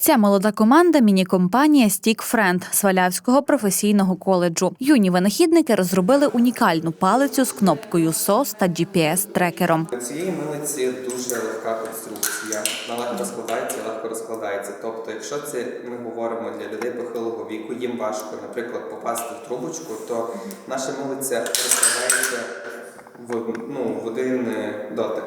Ця молода команда міні-компанія Stick Friend Свалявського професійного коледжу. Юні винахідники розробили унікальну палицю з кнопкою SOS та GPS-трекером. У цієї милиці дуже легка конструкція. Вона легко складається, легко розкладається. Тобто, якщо це ми говоримо для людей похилого віку, їм важко, наприклад, попасти в трубочку, то наша милиця розкладається в, ну, в один е, дотик.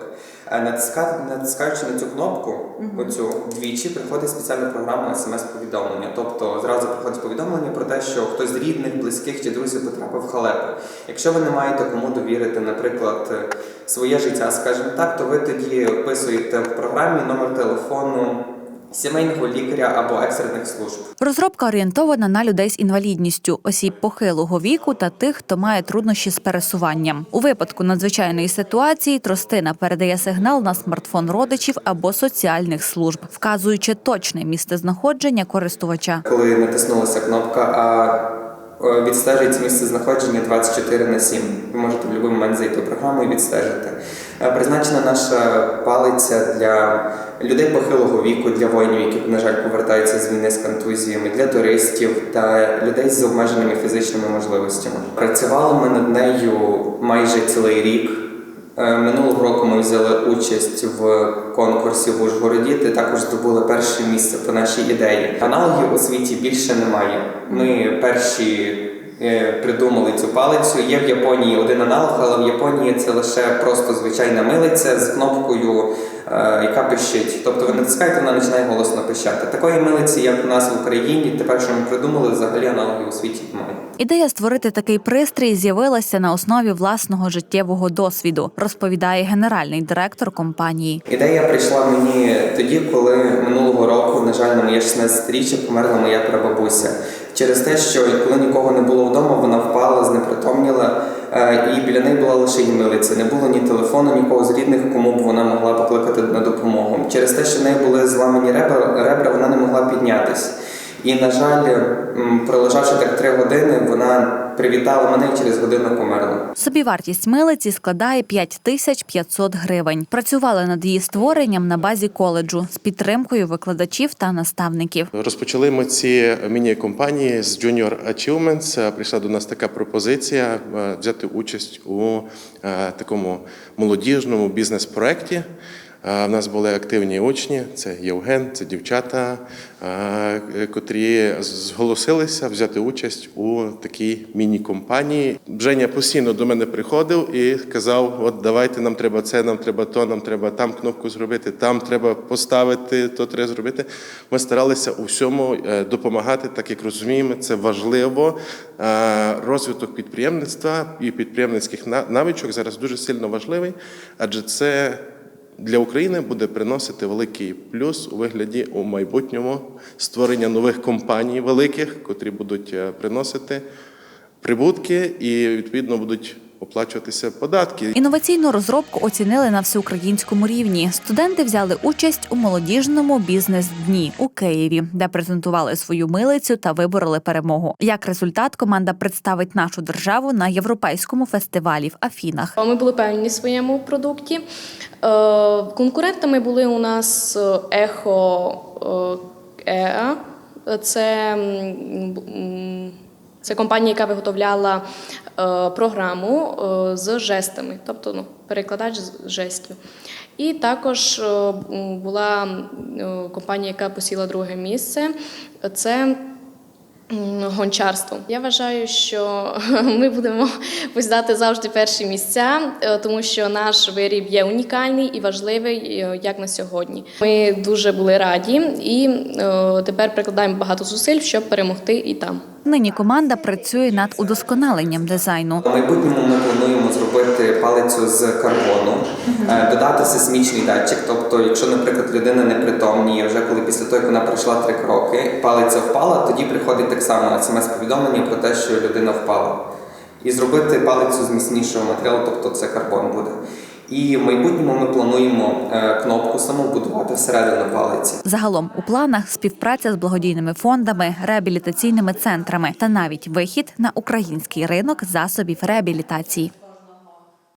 Е, Натискати, натискаючи на цю кнопку, оцю двічі, приходить спеціальна програма смс-повідомлення. Тобто зразу приходить повідомлення про те, що хтось з рідних, близьких чи друзів потрапив в халепу. Якщо ви не маєте кому довірити, наприклад, е, своє життя, скажімо так, то ви тоді вписуєте в програмі номер телефону сімейного лікаря або екстрених служб. Розробка орієнтована на людей з інвалідністю, осіб похилого віку та тих, хто має труднощі з пересуванням. У випадку надзвичайної ситуації тростина передає сигнал на смартфон родичів або соціальних служб, вказуючи точне місце знаходження користувача. Коли натиснулася кнопка, а відстежується місце знаходження 24 на 7. Ви можете в будь-який момент зайти в програму і відстежити. Е, Призначена наша палиця для людей похилого віку, для воїнів, які, на жаль, повертаються з війни з контузіями, для туристів та людей з обмеженими фізичними можливостями. Працювали ми над нею майже цілий рік. Е, Минулого року ми взяли участь в конкурсі в Ужгороді, де також здобули перше місце по нашій ідеї. Аналогів у світі більше немає. Ми перші придумали цю палицю. Є в Японії один аналог, але в Японії це лише просто звичайна милиця з кнопкою, е, яка пищить. Тобто ви натискаєте, вона починає голосно пищати. Такої милиці, як у нас в Україні, тепер що ми придумали, взагалі аналогів у світі немає. Ідея створити такий пристрій з'явилася на основі власного життєвого досвіду, розповідає генеральний директор компанії. Ідея прийшла мені тоді, коли минулого року, на жаль, на моє 16-річчя померла моя прабабуся. Через те, що коли нікого не було вдома, вона впала, знепритомніла, е, і біля неї була лише її милиця. Не було ні телефону, нікого з рідних, кому б вона могла покликати на допомогу. Через те, що в неї були зламані ребра, ребра вона не могла піднятись. І, на жаль, пролежавши так три години, вона привітала мене і через годину померла. Собівартість милиці складає 5500 гривень. Працювали над її створенням на базі коледжу з підтримкою викладачів та наставників. Розпочали ми ці міні-компанії з Junior Achievements. Прийшла до нас така пропозиція е, взяти участь у е, такому молодіжному бізнес-проєкті. В нас були активні учні, це Євген, це дівчата, котрі зголосилися взяти участь у такій міні-компанії. Женя постійно до мене приходив і казав: от давайте нам треба це, нам треба то, нам треба там кнопку зробити, там треба поставити, то треба зробити. Ми старалися у всьому е, допомагати, так як розуміємо, це важливо. Розвиток підприємництва і підприємницьких навичок зараз дуже сильно важливий, адже це для України буде приносити великий плюс у вигляді у майбутньому створення нових компаній великих, котрі будуть е, приносити прибутки і відповідно будуть оплачуватися податки. Інноваційну розробку оцінили на всеукраїнському рівні. Студенти взяли участь у молодіжному бізнес-дні у Києві, де презентували свою милицю та вибороли перемогу. Як результат, команда представить нашу державу на європейському фестивалі в Афінах. Ми були певні в своєму продукті. Е, Конкурентами були у нас е, Ехо е, Еа. Це, це компанія, яка виготовляла е, програму е, з жестами, тобто ну, перекладач з жестів. І також е, була компанія, яка посіла друге місце. Це Гончарство. Я вважаю, що ми будемо посідати завжди перші місця, тому що наш виріб є унікальний і важливий, як на сьогодні. Ми дуже були раді і тепер прикладаємо багато зусиль, щоб перемогти і там. Нині команда працює над удосконаленням дизайну. У майбутньому ми плануємо зробити палицю з карбону, е, додати сейсмічний датчик. Тобто, якщо, наприклад, людина непритомніє, вже коли після того, як вона пройшла три кроки, палиця впала, тоді приходить так само смс-повідомлення про те, що людина впала. І зробити палицю з міцнішого матеріалу, тобто це карбон буде. І в майбутньому ми плануємо е, кнопку самобудувати всередину палиці. Загалом у планах співпраця з благодійними фондами, реабілітаційними центрами та навіть вихід на український ринок засобів реабілітації.